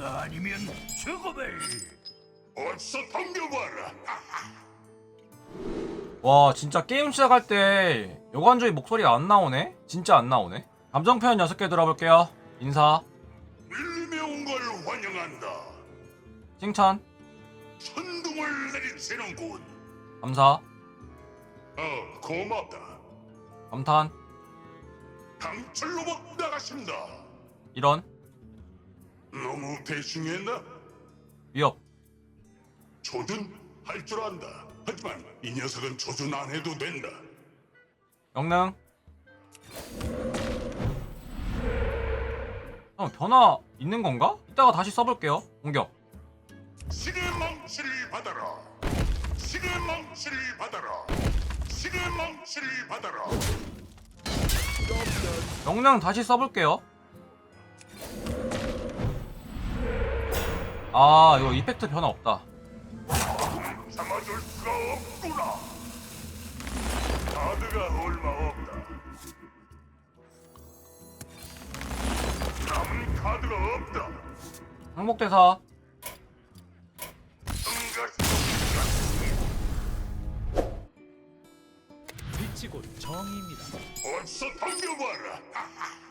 아니면 죽음을 어서 덤벼봐라. 와 진짜 게임 시작할 때 여관조이 목소리가 안 나오네? 진짜 안 나오네? 감정 표현 6개 들어볼게요 인사 밀림에 온 걸 환영한다. 칭찬 천둥을 내리치는군. 감사 어, 고맙다. 감탄 강철 로봇 나가신다. 이런 너무 대충했나? 위협 조준 할 줄 안다. 하지만 이 녀석은 조준 안 해도 된다. 영능 형 변화 있는 건가? 이따가 다시 써볼게요 공격 신의 망치를 받아라. 신의 망치를 받아라. 신의 망치를 받아라. 영능 다시 써볼게요 아 이거 이펙트 변화 없다 참아줄 수가 없구나. 카드가 얼마 없다. 남은 카드가 없다. 항목대사 빛이 곧 정의입니다. 어서 덤벼봐라.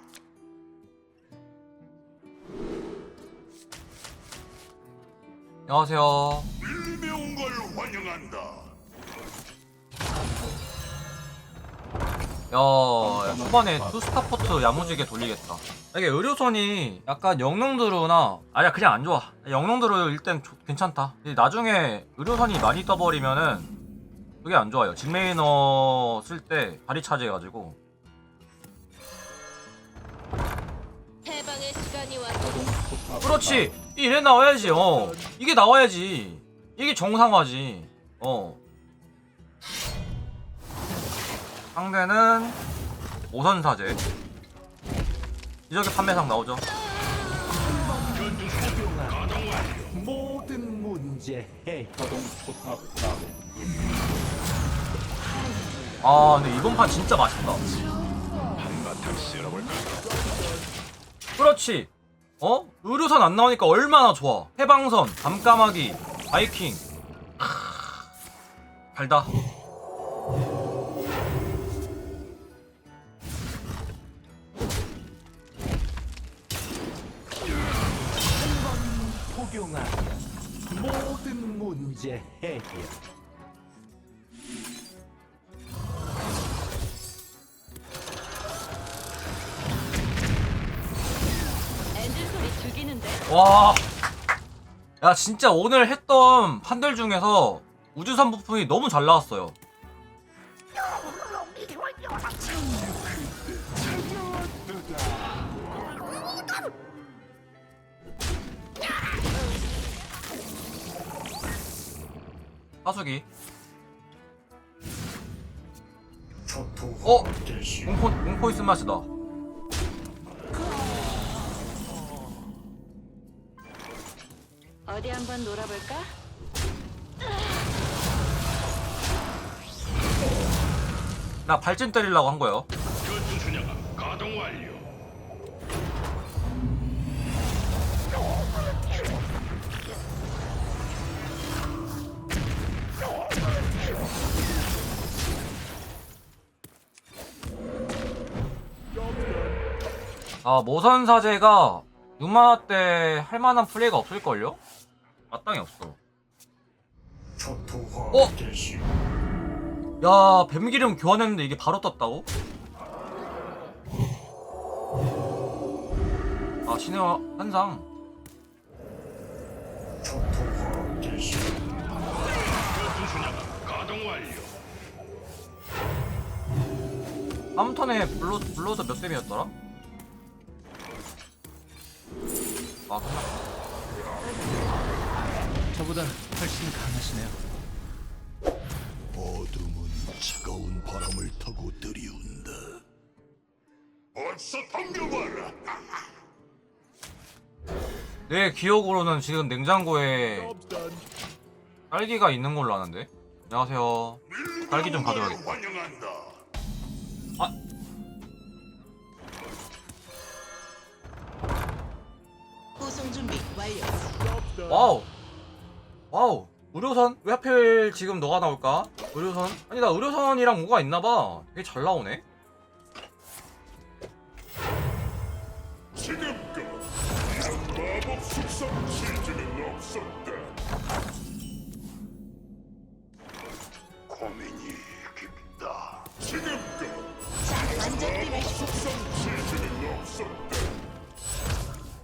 안녕하세요 밀림에 온 걸 환영한다. 야, 초반에 투스타포트 야무지게 돌리겠다. 이게 의료선이 약간 영농드루나 아니야 그냥 안 좋아. 영농드루 일단 조- 괜찮다. 근데 나중에 의료선이 많이 떠버리면은 그게 안 좋아요. 직메이너 쓸 때 다리 차지해가지고 그렇지 이래 나와야지 어. 이게 나와야지. 이게 정상화지 어. 상대는 오선사제. 이적의 판매상 나오죠? 모든 문제. 아 근데 이번 판 진짜 맛있다. 그렇지 어? 의료선 안 나오니까 얼마나 좋아 해방선 밤까마귀 바이킹 크... 달다 포경아. 모든 문제 해결. 와. 야, 진짜 오늘 했던 판들 중에서 우주선 부품이 너무 잘 나왔어요. 하수기. 어? 공포 있은 맛이다. 어디 한번 놀아볼까? 나 발진 때리려고 한 거예요. 전투 순야가 가동 완료. 아, 모선 사제가 6만원 대 할만한 플레이가 없을걸요? 마땅히 없어. 어? 야, 뱀기름 교환했는데 이게 바로 떴다고? 아, 신의 한상. 다음 턴에 블로, 블로드 몇 댐이었더라? 아, 끝났다. 저보다 훨씬 강하시네요. 어둠은 차가운 바람을 타고 들이운다. 어서 덤벼봐라. 내 기억으로는 지금 냉장고에 딸기가 있는 걸로 아는데? 안녕하세요. 딸기 좀 가져가겠다. 환영한다. 아, 구성 준비. 완료. 와우 와우 의료선 왜 하필 지금 너가 나올까? 의료선 아니 나 의료선이랑 뭐가 있나봐 되게 잘 나오네 지금껏 이런 마법 숙성 치즈는 없었다. 고민이 깊다. 지금껏 완전 마법 숙성 치즈는 없었다.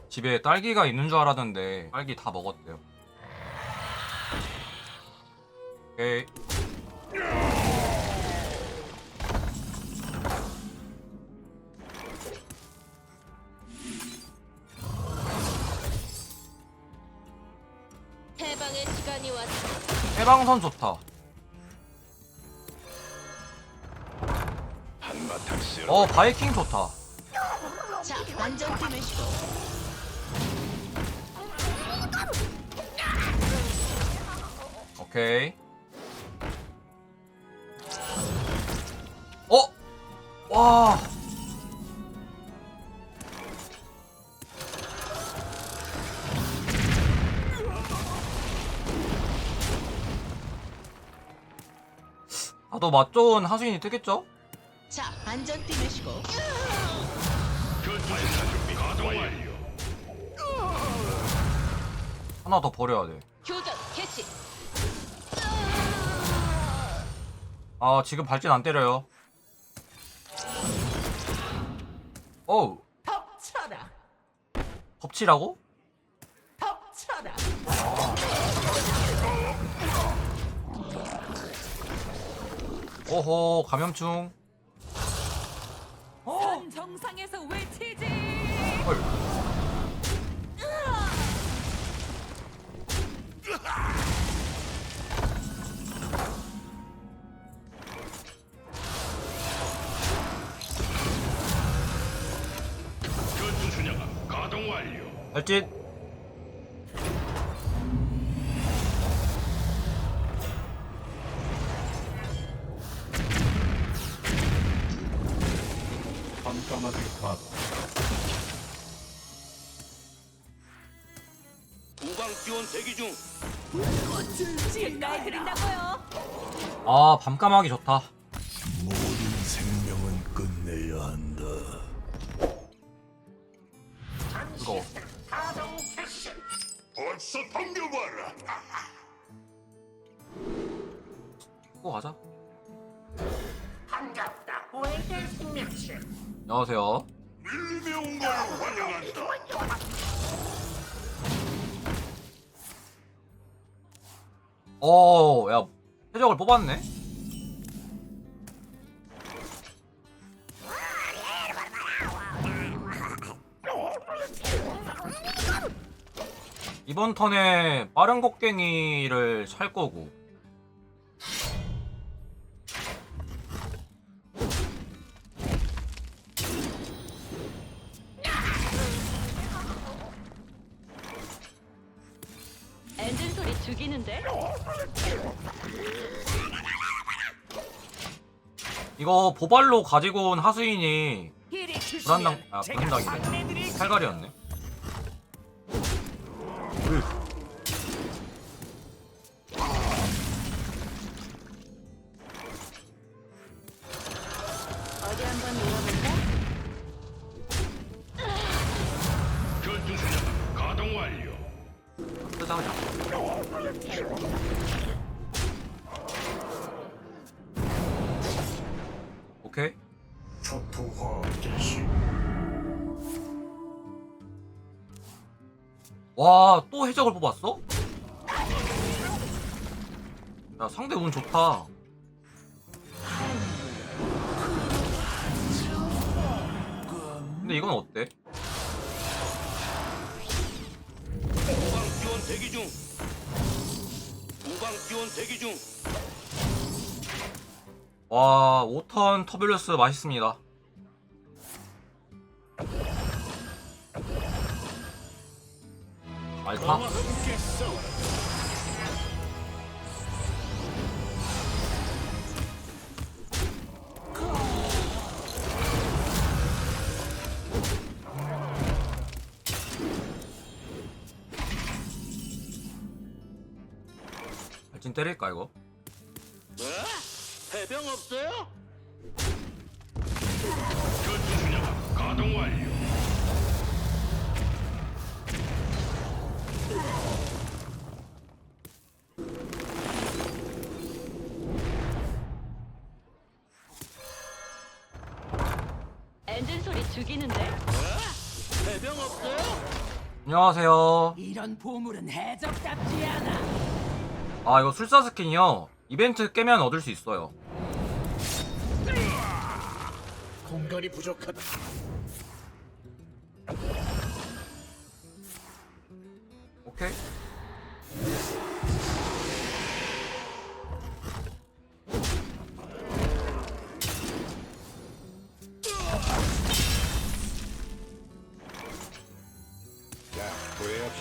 집에 딸기가 있는 줄 알았는데 딸기 다 먹었대요 오케이 해방의 시간이 왔다. 해방선 좋다 한바탕 쓸어. 어 바이킹 좋다 자, 완전 팀을 시고. 오케이 와 나도 맛 좋은 하수인이 뜨겠죠? 자, 완전 팀을 시고. 준비 완료. 하나 더 버려야 돼. 교전 개시. 아 지금 발진 안 때려요. 어우 덮쳐라 덮치라고? 덮쳐라 오호 감염충. 어. 선 정상에서 외치지 헐. 발진. 깜깜하게 가도 우방 지원 대기 중. 지금 날 드린다고요 아 밤까마귀 좋다. 벌써 덤벼봐라. 또 가자. 반갑다 왜들 생명체 안녕하세요. 밀림에 온 걸 환영한다. 어, 야 해적을 뽑았네. 이번 턴에 빠른 곡괭이를 살 거고. 엔진 소리 죽이는데? 이거 보발로 가지고 온 하수인이 불안당 아 불안당이네. 칼갈이었네 와 또 해적을 뽑았어? 야 상대 운 좋다 근데 이건 어때? 우방 지원 대기 중. 우방 지원 대기 중. 와 5턴 터뷸러스 맛있습니다 아니 다 발진 때릴까 이거? 네? 해병 없어요? 가동 완료. 죽이는데? 네? 해병 없어요? 안녕하세요. 이런 보물은 해적답지 않아. 아 이거 술사 스킨이요. 이벤트 깨면 얻을 수 있어요. 공간이 부족하다.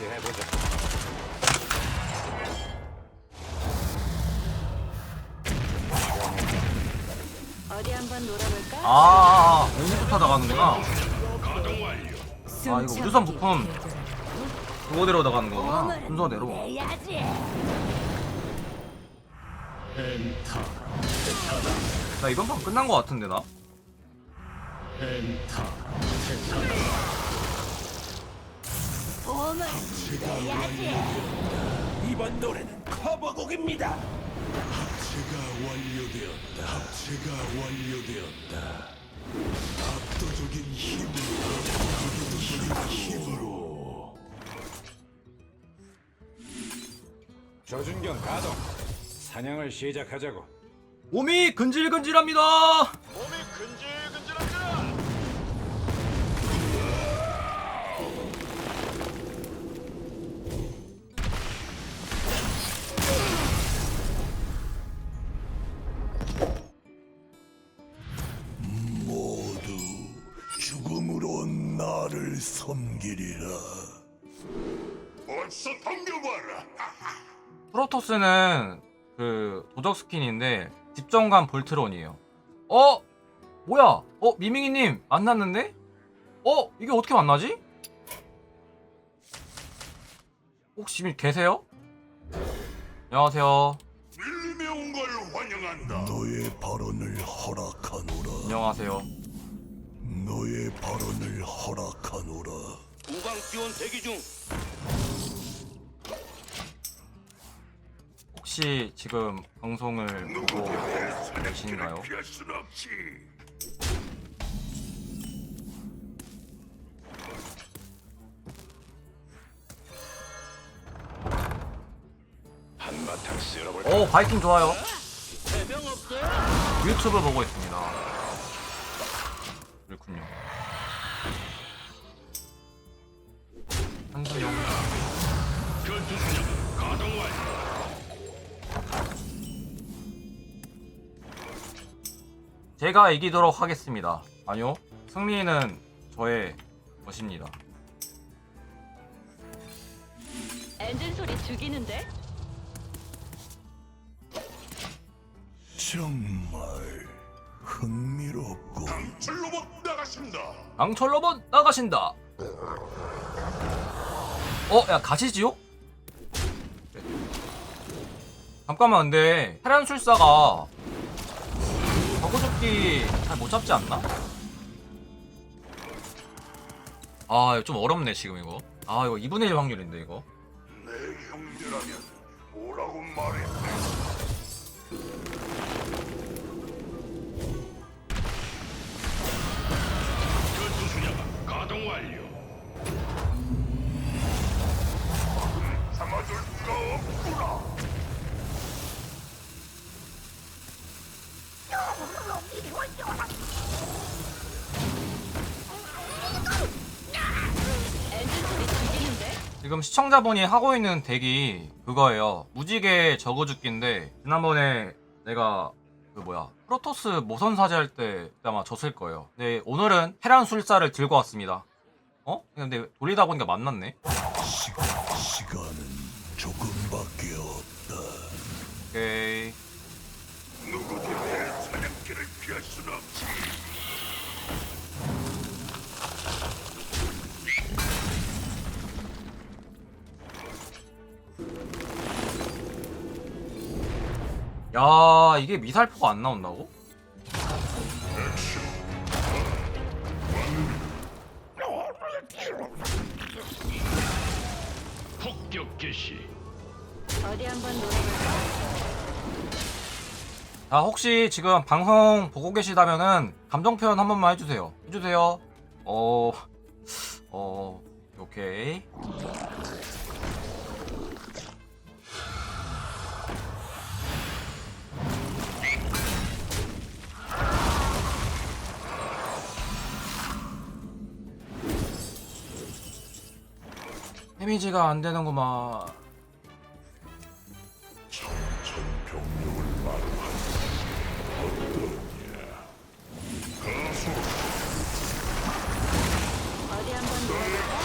없이 해보자. 어디 한번 놀아볼까? 아, 아, 아 공부부터 나가는구나. 아 이거 우주선 부품 그거대로 나가는 거구나. 순서대로. 나 이번 판 끝난 거 같은데 나? 엔타 이번 노래는 커버곡입니다. 합체가 완료되었다. 합체가 완료되었다. 압도적인 힘으로, 압도적인 힘으로. 조준경 가동. 사냥을 시작하자고. 몸이 근질근질합니다. 몸이 근질 섬기리라. 벌써 덤벼봐라. 프로토스는 그 도적 스킨인데 집정관 볼트론이에요. 어? 뭐야? 어 미밍이님 만났는데? 어 이게 어떻게 만나지? 혹시 계세요? 안녕하세요. 밀림에 온 걸 환영한다. 너의 발언을 허락하노라. 안녕하세요. 너의 발언을 허락 무방 지원 대기 중. 혹시 지금 방송을 보고 계신가요? 한바탕 쓸어볼. 오 바이킹 좋아요. 없어요? 유튜브 보고 있습니다. 그렇군요. 전투 가동. 제가 이기도록 하겠습니다. 아니요. 승리는 저의 것입니다. 엔진 소리 죽이는데? 정말 흥미롭고. 강철로봇 나가신다. 강철 로봇 나가신다. 어, 야 가시지요? 잠깐만, 근데 테란 술사가 저거조끼 잘 못 잡지 않나? 아, 이거 좀 어렵네 지금 이거. 아, 이거 2분의 1 확률인데 이거. 내 형제라면 뭐라고 말해? 전투 가동 완료. 지금 시청자분이 하고 있는 덱이 그거예요. 무지개 저그죽기인데 지난번에 내가 그 뭐야 프로토스 모선 사제 할 때 아마 졌을 거예요. 근데 오늘은 테란 술사를 들고 왔습니다. 어? 근데 돌리다 보니까 만났네. 시, 시간은 조금밖에 없다. 오케이. 야 이게 미살포가 안 나온다고? 폭격 개시. 어디 한번 놀아볼까? 자 혹시 지금 방송 보고 계시다면은 감정 표현 한 번만 해주세요. 해주세요. 어, 어, 오케이. 데미지가 안 되는구만. 어디 한번 놀아볼까?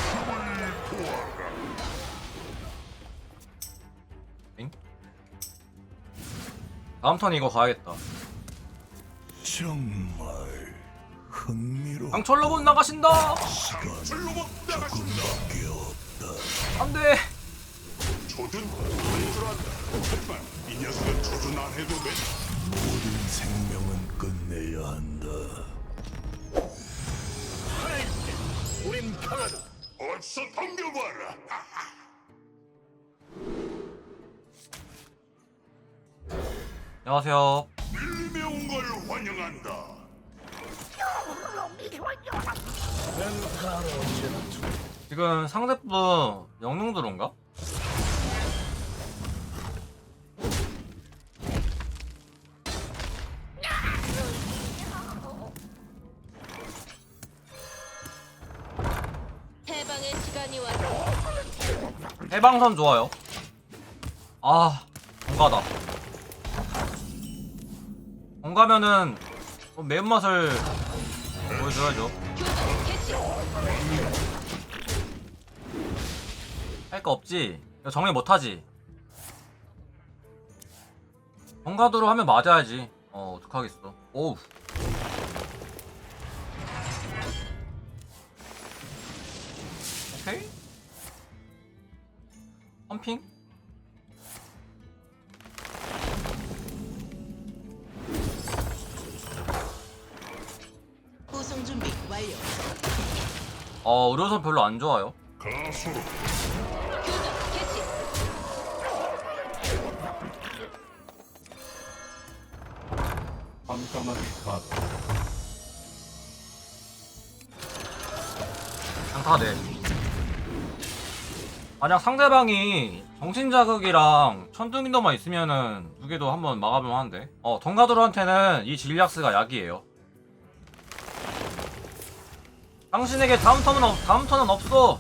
다음 턴 이거 가야겠다. 정말 흥미로운 강철로봇 나가신다. 없다. 안돼. 조준 줄 안다. 하지만 이 녀석은 조준 안 해도 돼. 모든 생명은 끝내야 한다. 어서 덤벼봐라. 안녕하세요. 일매운 걸 환영한다. 지금 상대분 영웅드론가? 해방의 시간이 왔어. 해방선 좋아요. 아, 뭔가다. 뭔가면은 좀 매운맛을 보여줘야죠. 교전 개시. 할 거 없지? 이거 정리 못하지? 번가도로 하면 맞아야지. 어, 어떡하겠어. 오우. 오케이. 펌핑? 구성 준비 완료. 어, 의료선 별로 안 좋아요. 가수로 만약 상대방이 정신자극이랑 천둥인도만 있으면은 두 개도 한번 막아보면 하는데. 어, 덩가드로한테는 이 질리악스가 약이에요. 당신에게 다음 턴은, 없, 다음 턴은 없어.